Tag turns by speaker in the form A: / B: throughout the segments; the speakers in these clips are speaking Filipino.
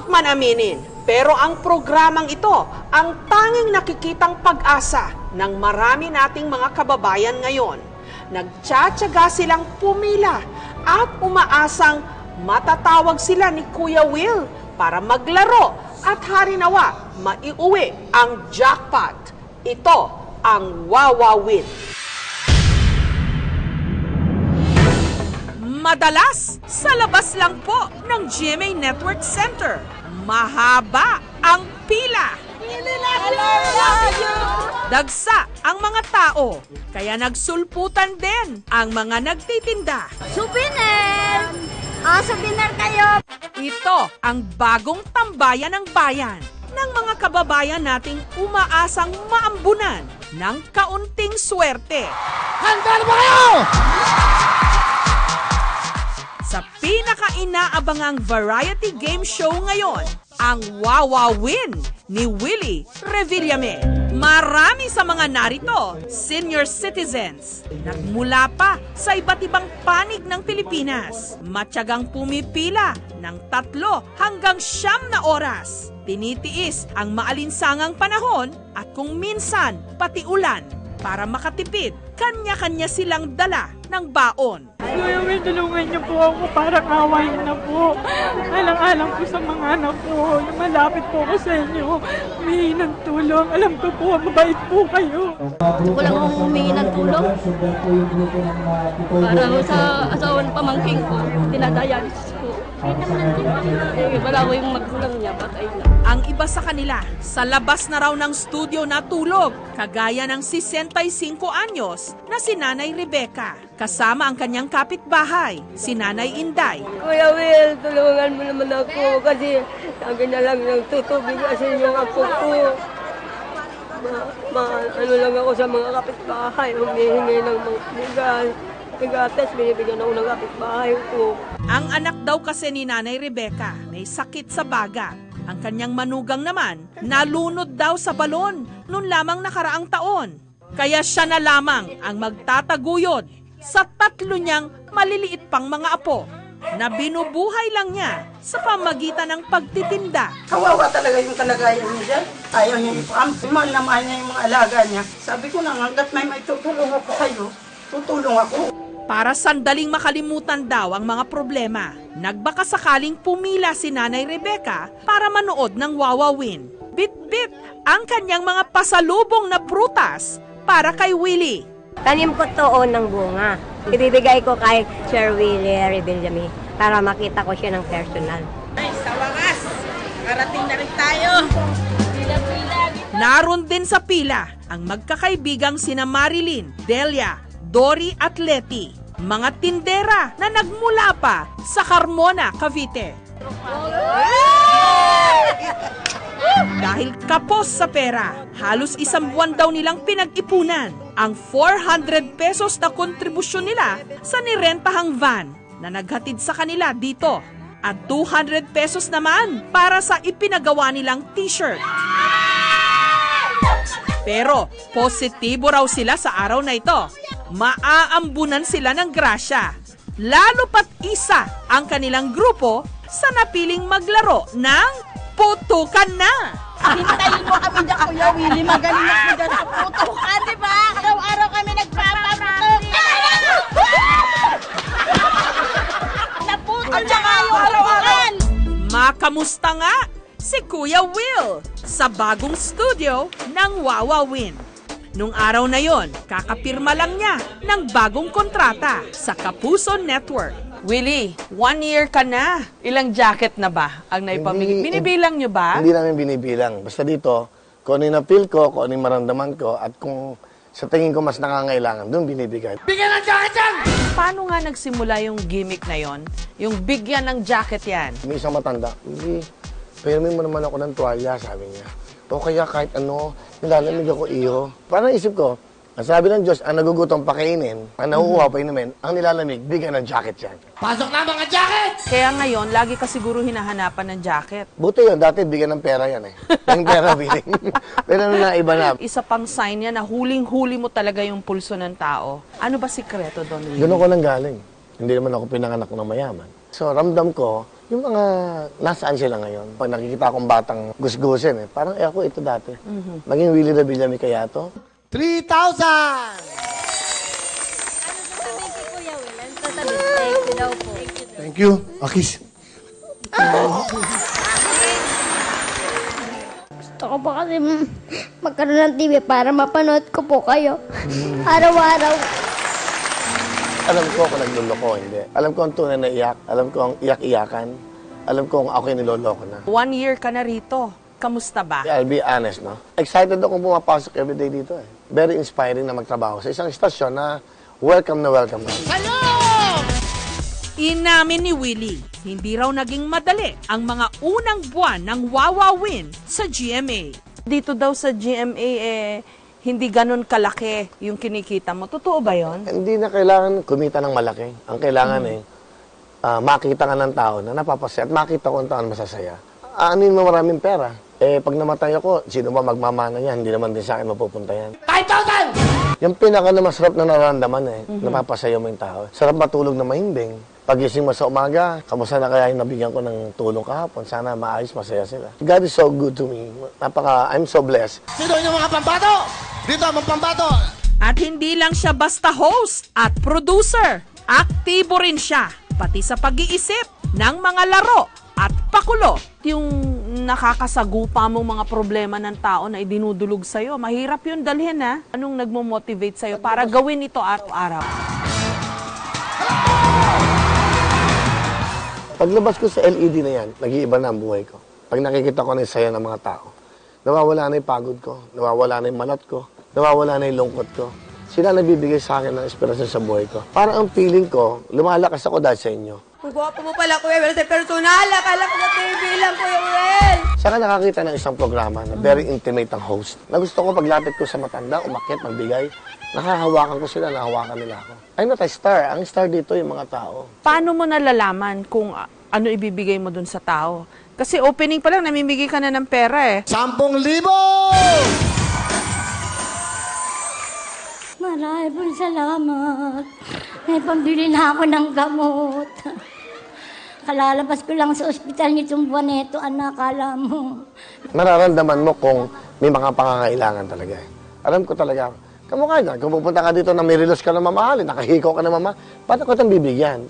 A: Takot man aminin, pero ang programang ito ang tanging nakikitang pag-asa ng marami nating mga kababayan ngayon. Nagtsatsaga silang pumila at umaasang matatawag sila ni Kuya Will para maglaro at harinawa maiuwi ang jackpot. Ito ang Wawa Win. Madalas, sa labas lang po ng GMA Network Center. Mahaba ang pila. Dagsa ang mga tao, kaya nagsulputan din ang mga nagtitinda.
B: Souvenir! Ah, souvenir kayo!
A: Ito ang bagong tambayan ng bayan ng mga kababayan nating umaasang maambunan ng kaunting swerte.
C: Handa na ba kayo?
A: Pinaka-inaabangang variety game show ngayon, ang Wawa Win ni Willie Revillame. Marami sa mga narito, senior citizens, nagmula pa sa iba't ibang panig ng Pilipinas. Matyagang pumipila ng tatlo hanggang siyam na oras. Tinitiis ang maalinsangang panahon at kung minsan pati ulan para makatipid, kanya-kanya silang dala ng baon.
D: Kuya Will, tulungan niyo po ako. Parang awayin na po. Alang-alang po sa mga anak ko. Lumalapit po ako sa inyo. Humingi ng tulong. Alam ko po, mabait po kayo.
B: Gusto ko lang akong humingi ng tulong para sa asawa ng pamangking ko. Eh, wala ko yung magulang niya. Patay na.
A: Ang iba sa kanila, sa labas na raw ng studio natulog, kagaya ng 65 anyos na si Nanay Rebecca. Kasama ang kanyang kapitbahay, si Nanay Inday.
E: Kuya Will, tulungan mo naman ako kasi sabi na lang ng tutubig kasi yung ako ko. Ma, ma, ano lang ako sa mga kapitbahay, humihingi ng mga bigas. Bigates, binibigyan ako ng kapitbahay ko.
A: Ang anak daw kasi ni Nanay Rebecca may sakit sa baga. Ang kanyang manugang naman, nalunod daw sa balon noon lamang nakaraang taon. Kaya siya na lamang ang magtataguyod sa tatlo niyang maliliit pang mga apo na binubuhay lang niya sa pamagitan ng pagtitinda.
F: Kawawa talaga yung kalagayan niya dyan. Ayaw niya yung am, mahal na mahal niya yung mga alaga niya. Sabi ko na, hanggat may may tutulong ako kayo, tutulong ako.
A: Para sandaling makalimutan daw ang mga problema, nagbaka sakaling pumila si Nanay Rebecca para manood ng Wawa Win. Bit-bit ang kanyang mga pasalubong na prutas para kay Willie.
G: Tanim ko to ng bunga. Ibibigay ko kay Sir Willie Rebillamy para makita ko siya ng personal.
A: Naroon din sa pila ang magkakaibigang sina Marilyn, Delia, Dory at Letty. Mga tindera na nagmula pa sa Carmona, Cavite. Dahil kapos sa pera, halos isang buwan daw nilang pinag-ipunan ang 400 pesos na kontribusyon nila sa nirentahang van na naghatid sa kanila dito at 200 pesos naman para sa ipinagawa nilang t-shirt. Pero positibo raw sila sa araw na ito. Maaambunan sila ng grasya. Lalo pat isa ang kanilang grupo sa napiling maglaro ng putukan na.
B: Hintayin mo kami dyan, Kuya Willie. Magaling ako dyan sa putukan, di ba? Araw-araw kami nagpapaputok. Naputol na kayo araw-araw.
A: Makamusta nga si Kuya Will sa bagong studio ng Wawa Win. Nung araw na yon, kakapirma lang niya ng bagong kontrata sa Kapuso Network. Willie, one year ka na. Ilang jacket na ba ang naipamigay? Binibilang niyo ba?
C: Hindi namin binibilang. Basta dito, kung ano yung na-feel ko, kung ano yung maramdaman ko, at kung sa tingin ko mas nangangailangan, doon binibigay.
A: Paano nga nagsimula yung gimmick na yon? Yung bigyan ng jacket yan?
C: May isang matanda, hindi, pirmin mo naman ako ng tuwalya, sabi niya. O kaya kahit ano, nilalamig ako iyo. Parang isip ko, ang sabi ng Diyos, ang nagugutom pakainin, ang nahuhuha pa inumin, ang nilalamig, bigyan ng jacket yan.
A: Kaya ngayon, lagi ka siguro hinahanapan ng jacket.
C: Buti yun, dati bigyan ng pera yan eh. Yung pera biling. Pero nung naiba na,
A: Isa pang sign yan na huling-huli mo talaga yung pulso ng tao. Ano ba sikreto doon, Willie?
C: Doon ako nang galing. Hindi naman ako pinanganak ng mayaman. So, ramdam ko, Yung mga nasaan sila ngayon. Pag nakikita akong batang gusgusin eh, parang eh ako ito dati. Maging Willie Revillame kaya to.
H: 3,000!
G: Sasabihin kay Kuya Will, ano sasabihin? Thank you daw po.
H: Thank you. Akis.
I: Gusto ko pa kasi mm, magkaroon ng TV para mapanood ko po kayo. Araw-araw.
C: Alam ko kung nagluloko hindi. Alam ko ang tunay na iyak. Alam ko ang iyak-iyakan. Alam ko ang ako'y niloloko na.
A: One year ka na rito. Kamusta ba?
C: I'll be honest, no? Excited akong pumapasok everyday dito eh. Very inspiring na magtrabaho sa isang istasyon na welcome na welcome na.
A: Inamin ni Willie, hindi raw naging madali ang mga unang buwan ng Wawa Win sa GMA. Dito daw sa GMA eh, hindi ganun kalaki yung kinikita mo. Totoo ba yon?
C: Hindi na kailangan kumita ng malaki. Ang kailangan eh, ah, makita ka ng tao na napapasaya at makita ko ang tao na masasaya. Aanin mo maraming pera. Eh, pag namatay ako, sino ba magmamana yan? Hindi naman din sa akin mapupunta yan. 5,000! Yung pinaka na masarap na nararamdaman eh, napapasaya mo yung tao. Sarap matulog na mahimbing. Pagising mo sa umaga, kamusta na kaya yung nabigyan ko ng tulong kahapon? Sana maayos, masaya sila. God is so good to me. Napaka, I'm so blessed.
H: Sino yung mga pambato? Dito, mga pambato.
A: At hindi lang siya basta host at producer. Aktibo rin siya, pati sa pag-iisip ng mga laro at pakulo. Yung nakakasagupa mong mga problema ng tao na idinudulog sa'yo, mahirap yun dalhin ha. Anong nagmo-motivate sa'yo para gawin ito araw-araw?
C: Paglabas ko sa LED na yan, nag-iiba na ang buhay ko. Pag nakikita ko na yung saya ng mga tao, nawawala na yung pagod ko, nawawala na yung malat ko, nawawala na yung lungkot ko. Sila nagbibigay sa akin ng inspirasyon sa buhay ko. Parang ang feeling ko, lumalakas ako dahil sa inyo.
E: Ang gwapo mo pala, Kuya Will, sa personal. Akala ko sa TV lang, Kuya Will.
C: Saka nakakita ng isang programa na very intimate ang host. Na gusto ko paglapit ko sa matanda, umakyat, magbigay, nakahawakan ko sila, nahawakan nila ako. I'm not a star. Ang star dito yung mga tao.
A: Paano mo nalalaman kung ah, ano ibibigay mo dun sa tao? Kasi opening pa lang, namimigay ka na ng pera eh.
H: 10,000!
I: Marami pong salamat. May pambili na ako ng gamot. Kalalabas ko lang sa ospital nitong buwan nito, anak, kala mo.
C: Nararamdaman mo kung may mga pangangailangan talaga. eh. Alam ko talaga, kamukha dyan, kung pupunta ka dito na may relos ka na mamahalin, nakahiko ka na mama, paano ko itong bibigyan?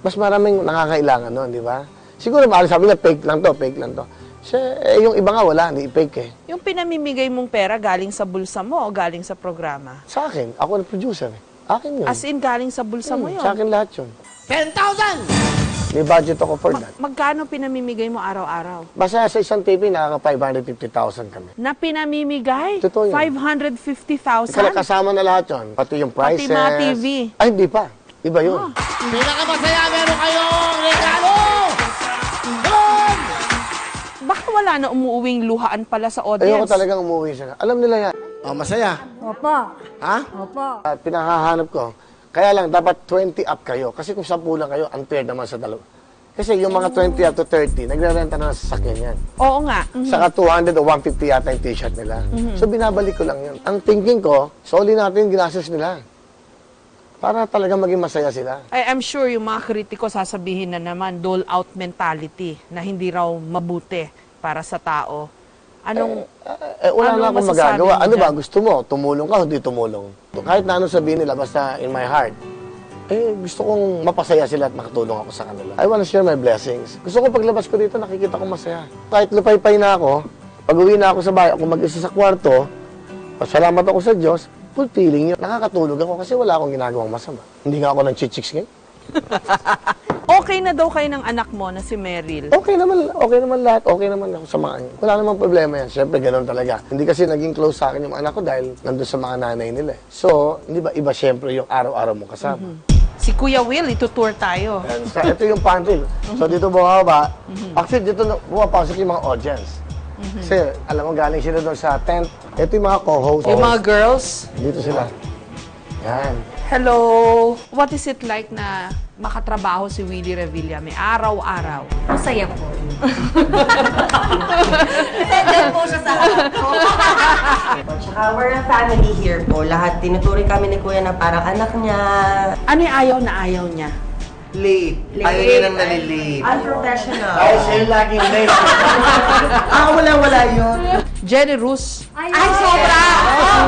C: Mas maraming nakakailangan nun, di ba? Siguro baka sabi niya, fake lang to, fake lang to. Siya, eh, yung iba nga wala, hindi fake eh.
A: Yung pinamimigay mong pera galing sa bulsa mo o galing sa programa?
C: Sa akin, ako na producer eh. Akin yun.
A: As in, galing sa bulsa mo
C: Hmm,
A: yun.
C: Sa akin lahat yun.
H: 10,000!
C: May budget ako for that.
A: Magkano pinamimigay mo araw-araw?
C: Basta sa isang TV, nakaka 550,000 kami.
A: Na pinamimigay?
C: Totoo yun.
A: 550,000?
C: Kaya kasama na lahat yun. Pati yung
A: Pati
C: prices.
A: mga TV.
C: Ay, hindi pa. Iba yun.
H: Pinakamasaya, meron kayong
A: wala na umuuwing luhaan pala sa audience.
C: Ayoko talagang umuwi siya. Alam nila yan.
H: Oh, masaya.
I: Opo,
H: Ha?
I: opo.
C: At pinahahanap ko. Kaya lang, dapat 20 up kayo. Kasi kung 10 lang kayo, unfair naman sa dalawa. Kasi yung mga 20 up to 30, nagre-renta na ng sasakyan yan.
A: Oo nga. Mhm.
C: Saka 200 o 150 yata yung t-shirt nila. So binabalik ko lang yun. Ang thinking ko, soli natin yung ginastos nila. Para talaga maging masaya sila.
A: I am sure yung mga kritiko sasabihin na naman dole out mentality na hindi raw mabuti para sa tao. Anong
C: Eh, wala
A: Ano
C: na akong magagawa. Ano ba? Gusto mo? Tumulong ka o hindi tumulong? Kahit na ano sabihin nila, basta in my heart, eh, gusto kong mapasaya sila at makatulong ako sa kanila. I wanna share my blessings. Gusto ko paglabas ko dito, nakikita ko masaya. Kahit lupay-pay na ako, pag uwi na ako sa bahay, ako mag-isa sa kwarto, pasalamat ako sa Diyos, fulfilling yun. Nakakatulog ako kasi wala akong ginagawang masama. Hindi nga ako ng chichiks ngayon.
A: okay na daw kayo ng anak mo na si Meryl?
C: Okay naman, okay naman lahat. Okay naman ako sa mga Wala namang problema yan. Siyempre, ganun talaga. Hindi kasi naging close sa akin yung anak ko dahil nandun sa mga nanay nila. eh. So, hindi ba iba siyempre yung araw-araw mo kasama.
A: Si Kuya Will, itutour tayo.
C: And ito yung pantry. So, dito bumaba. Actually, dito na, bumapasok yung mga audience. Kasi, alam mo, galing sila doon sa tent. Ito yung mga co-hosts.
A: Yung mga girls,
C: Dito sila. Yan.
A: Hello! What is it like na makatrabaho si Willie Revillame araw-araw?
G: Masaya po.
J: Tsaka we're a family here po. Lahat tinuturing kami ni Kuya na parang anak niya.
A: Ano yung ayaw na ayaw niya?
K: Late. Ayaw niya nang nalilate.
J: Unprofessional.
C: Ay, sa'yo laging late.
K: Ah, wala-wala yun.
A: Generous.
J: Ay, sobra!
K: Feeling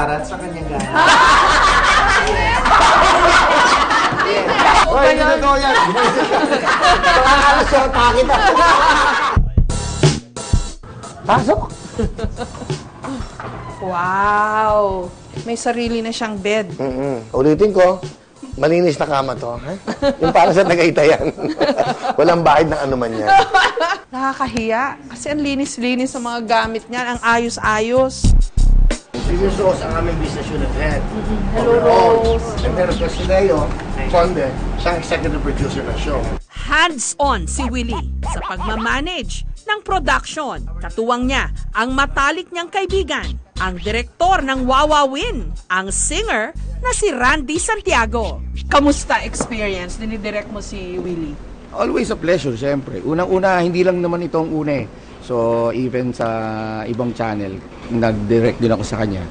K: na 2 carats sa kanya galing.
C: Hoy, hindi totoo yan. Nakakalas siya, takit na. Pasok.
A: Wow! May sarili na siyang bed.
C: Mm-mm. Ulitin ko, malinis na kama to. Ha? Yung para sa Tagaytayan. Walang bahid ng anuman yan.
A: Nakakahiya. Kasi ang linis-linis sa mga gamit niyan. Ang ayos-ayos.
C: Previous Rose ang aming business unit head.
A: Hello,
C: Overall.
A: Rose.
C: And of course, si Leo Conde, siyang executive producer ng show.
A: Hands-on si Willie sa pagmamanage ng production. Katuwang niya ang matalik niyang kaibigan, ang direktor ng Wawawin, ang singer na si Randy Santiago. Kamusta experience? Dinidirect mo si Willie?
L: Always a pleasure, siyempre. Unang-una, hindi lang naman ito ang una eh. So, even sa ibang channel, nag-direct din ako sa kanya.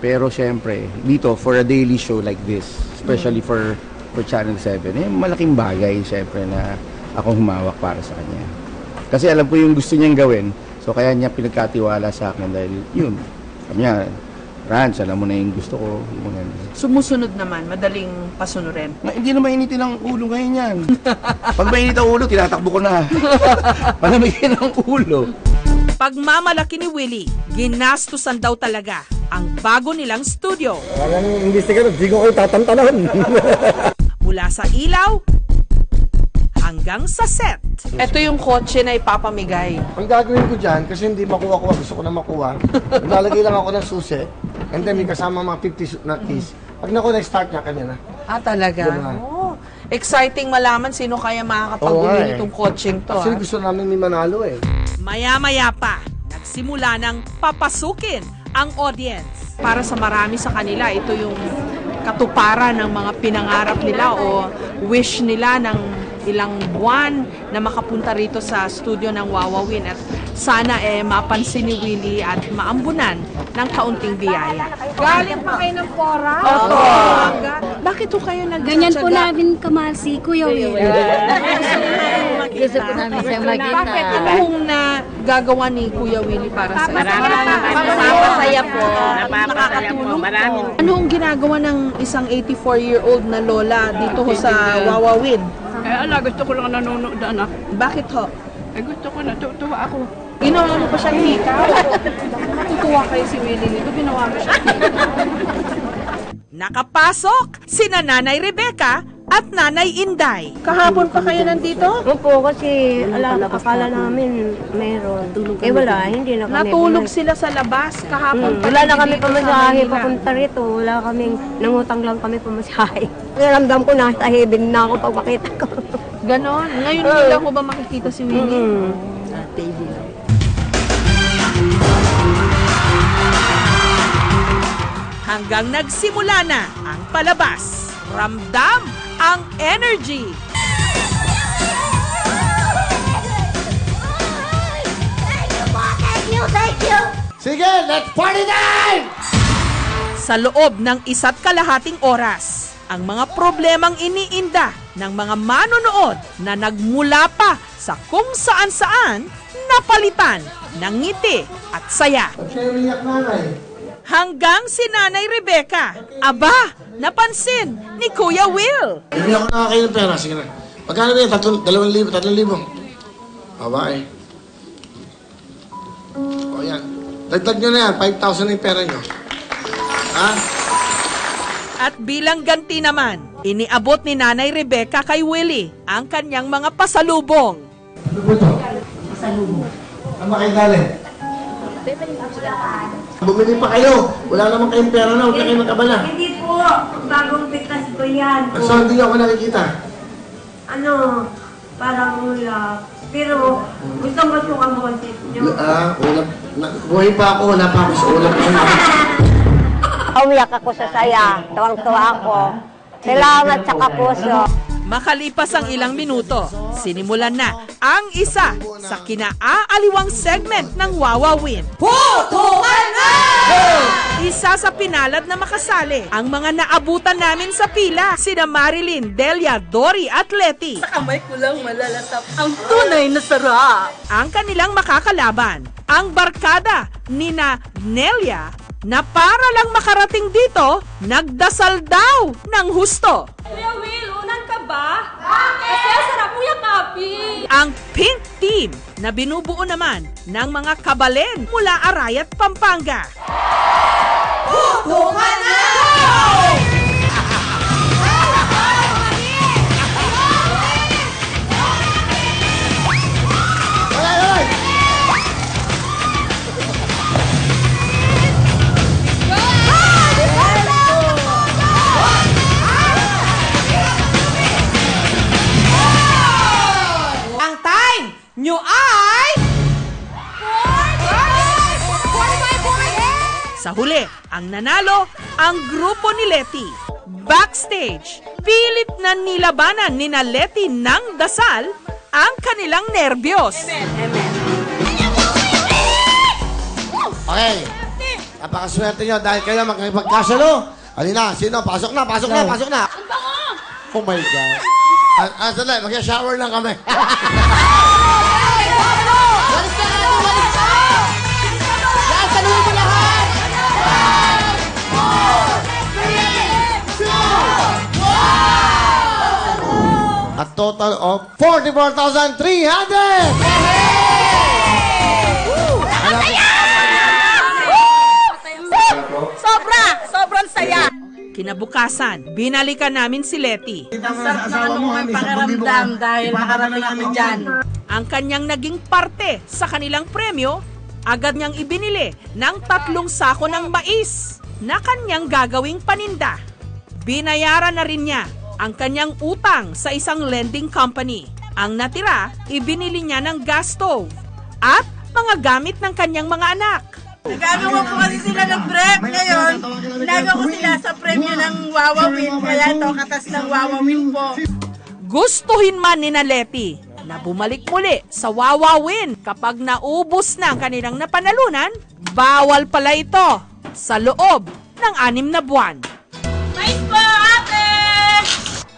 L: Pero siyempre, dito, for a daily show like this, especially for for Channel 7, eh, malaking bagay, siyempre, na ako humawak para sa kanya. Kasi alam ko yung gusto niyang gawin, so kaya niya pinagkatiwala sa akin dahil yun. Sabi Ranch, alam mo na yung gusto ko. Yung mga ganun.
A: Sumusunod naman, madaling pasunurin.
L: Nga, hindi na mainitin ang ulo ngayon yan. Pag mainit ang ulo, tinatakbo ko na. Palamigin ang ulo.
A: Pagmamalaki ni Willie, ginastusan daw talaga ang bago nilang studio.
C: Walang investigator, di ko kayo tatantanan.
A: Mula sa ilaw hanggang sa set. Ito yung kotse na ipapamigay.
C: Ang gagawin ko dyan, kasi hindi makuha-kuha, gusto ko na makuha, lalagay lang ako ng susi, and then may kasama mga 50 su- na keys. Pag naku, na-start niya kanya na.
A: Ah, talaga?
C: Diba?
A: Oh, exciting malaman sino kaya
C: Oo
A: makakapagbili
C: nga eh.
A: nitong kotseng to.
C: Actually,
A: ah.
C: gusto namin may manalo eh.
A: Maya-maya pa, nagsimula ng papasukin ang audience. Para sa marami sa kanila, ito yung katuparan ng mga pinangarap nila o wish nila ng ilang buwan na makapunta rito sa studio ng Wawawin at sana eh mapansin ni Willie at maambunan ng kaunting biyaya. Galing pa kayo ng Pora?
I: Opo.
A: Bakit ho kayo nag
I: Ganyan po namin kamahal si Kuya Will. Gusto po namin siyang makita.
A: Bakit? Ano hong na gagawa ni Kuya Willie para sa
B: Napapasaya po.
A: Nakakatulong po. Ano ang ginagawa ng isang 84-year-old na lola dito ho sa Wawawin?
B: Eh, ala, gusto ko lang nanonood, anak.
A: Bakit ho?
B: Eh, gusto ko, natutuwa ako.
A: Ginawa mo pa siyang hika? Natutuwa kayo si Willie nito, ginawa mo siya. Nakapasok sina Nanay Rebecca at Nanay Inday. Kahapon pa kayo nandito?
G: Opo, kasi ala, akala namin meron. Eh wala, hindi na kami.
A: Natulog sila sa labas kahapon.
G: Hmm, wala na kami pamasahe papunta rito. Wala kaming, nangutang lang kami pamasahe. Naramdam ko na sa heaven na ako pag makita ko.
A: Ganon. Ngayon hindi lang ko ba makikita si Willie?
G: Mm.
A: Hanggang nagsimula na ang palabas. Ramdam ang energy.
H: Sige, let's party time!
A: Sa loob ng isa't kalahating oras, ang mga problemang iniinda ng mga manonood na nagmula pa sa kung saan-saan napalitan ng ngiti at saya. Hanggang si Nanay Rebecca, aba, napansin ni Kuya Will.
C: Bibili ako na kayo ng pera, sige na. Magkano na yun? Tatlong, dalawang libo, tatlong libo. Aba eh. O yan. Dagdag nyo na yan, 5,000 na yung pera nyo. Ha?
A: At bilang ganti naman, iniabot ni Nanay Rebecca kay Willie ang kanyang mga pasalubong.
C: Ano po ito? Pasalubong. Ano ba kayo galing? Bumili pa kayo. Wala naman kayong pera na, huwag na kayo magkabala.
G: Hindi po, bagong pitas ko yan.
C: Ang so, hindi ako nakikita.
G: Ano, parang ulap. Pero gusto mo itong ang boses nyo.
C: Ah, ulap. Buhay pa ako, wala pa ako sa ulap.
G: Umiyak ako sa saya. Tuwang-tuwa ako. Salamat sa kapuso.
A: Makalipas ang ilang minuto, sinimulan na ang isa sa kinaaaliwang segment ng Wawa Win.
M: Putungan na!
A: Isa sa pinalad na makasali ang mga naabutan namin sa pila, sina Marilyn, Delia, Dory at Letty.
B: Sa kamay ko lang malalasap ang tunay na sarap.
A: Ang kanilang makakalaban, ang barkada ni na Nelia na para lang makarating dito, nagdasal daw ng husto.
B: Kuya Will, unan ka ba? Bakit? Kasi ang sarap mo yakapin.
A: Ang Pink Team na binubuo naman ng mga kabalen mula Arayat, Pampanga.
M: Putungan na!
A: Sa huli, ang nanalo, ang grupo ni Letty. Backstage, pilit na nilabanan ni na Letty ng dasal ang kanilang nervyos.
H: Okay. Napakaswerte nyo dahil kayo magkipagkasalo. Halina, sino? Pasok na, pasok na, pasok na. Oh my God. Ah, ah, sandali, mag-shower lang kami. A total of 44,300!
B: Sobra! Sobrang saya!
A: Kinabukasan, binalikan namin si Letty.
F: Ang sarap ng ano mo ang pakiramdam dahil makarating ako dyan.
A: Ang kanyang naging parte sa kanilang premyo, agad niyang ibinili ng tatlong sako ng mais na kanyang gagawing paninda. Binayaran na rin niya ang kanyang utang sa isang lending company. Ang natira, ibinili niya ng gas stove at mga gamit ng kanyang mga anak.
F: Nagagawa po kasi sila ng break ngayon. Nagawa ko sila sa premyo ng Wawa Win. Kaya ito, katas ng Wawa Win po.
A: Gustuhin man ni na Letty na bumalik muli sa Wawawin kapag naubos na ang kanilang napanalunan, bawal pala ito sa loob ng anim na buwan.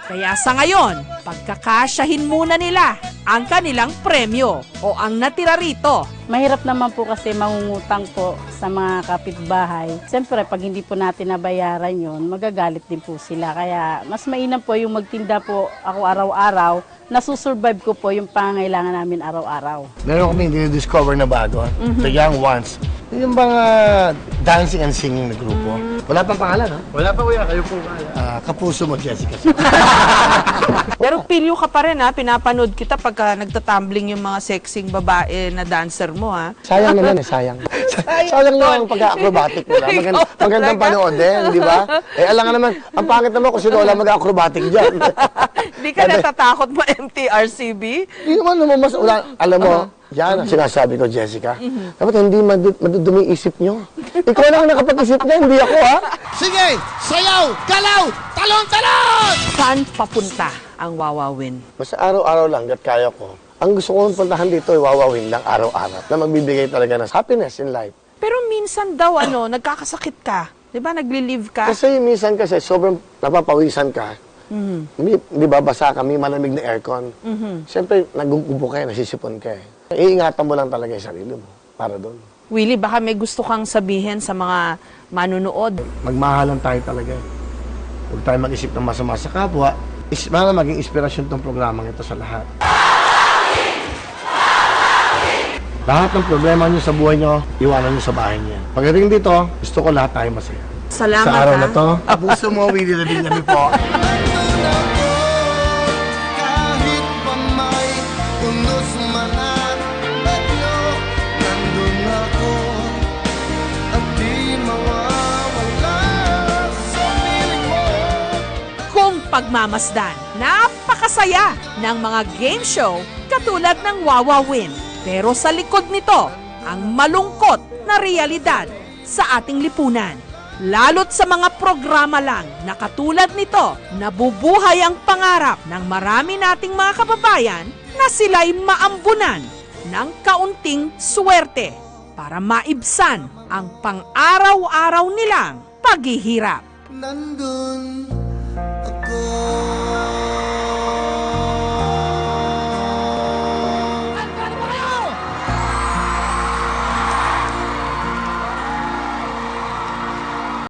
A: Kaya sa ngayon, pagkakasyahin muna nila ang kanilang premyo o ang natira rito.
N: Mahirap naman po kasi mangungutang po sa mga kapitbahay. Siyempre, pag hindi po natin nabayaran yon, magagalit din po sila. Kaya mas mainam po yung magtinda po ako araw-araw, nasusurvive ko po yung pangangailangan namin araw-araw.
C: Meron kami dinidiscover na bago, The Young Ones. Yung mga dancing and singing na grupo. Wala pang pangalan, ha?
O: Wala pa kuya, kayo po kaya.
C: Ah, kapuso mo, Jessica.
P: Pero pilyo ka pa rin ha, pinapanood kita pagka nagtatumbling yung mga sexing babae na dancer mo ha.
C: Sayang naman eh, sayang. sayang lang ang pagka-acrobatic nila. Magand
P: Ikaw
C: magandang panood din, di ba? Eh, alam nga naman, ang pangit naman kung sino wala mag-acrobatic dyan.
P: Di ka natatakot mo MTRCB?
C: Hindi naman naman mas wala. Alam mo, yan ang sinasabi ko, Jessica. Dapat hindi madu- madudumi isip nyo. Ikaw lang ang nakapag-isip na, hindi ako, ha?
H: Sige! Sayaw! Galaw! Talon-talon!
P: Saan papunta ang Wawawin?
C: Basta araw-araw lang, gat kaya ko. Ang gusto kong puntahan dito ay wawawin lang araw-araw na magbibigay talaga ng happiness in life.
P: Pero minsan daw ano, nagkakasakit ka. Di ba, nagli-live ka?
C: Kasi minsan kasi sobrang napapawisan ka.
P: Mhm.
C: May, di ba basa ka, may malamig na aircon.
P: Mhm.
C: Siyempre, nagugubo ka, nasisipon ka eh. Iingatan mo lang talaga yung sarili mo para doon.
P: Willie, baka may gusto kang sabihin sa mga manunood.
C: Magmahalan tayo talaga. Huwag tayo mag-isip ng masama sa kapwa. Is, maging inspirasyon tong programang ito sa lahat. Lahat ng problema nyo sa buhay nyo, iwanan nyo sa bahay niya. Pagdating dito, gusto ko lahat tayo masaya.
P: Salamat,
C: Sa araw
P: ha?
C: na to, abuso mo, Willie po.
M: Sa piling mo.
A: Kung pagmamasdan, napakasaya ng mga game show katulad ng Wawa Win. Pero sa likod nito, ang malungkot na realidad sa ating lipunan. Lalo't sa mga programa lang na katulad nito, nabubuhay ang pangarap ng marami nating mga kababayan na sila'y maambunan ng kaunting swerte para maibsan ang pang-araw-araw nilang paghihirap.
M: Nandun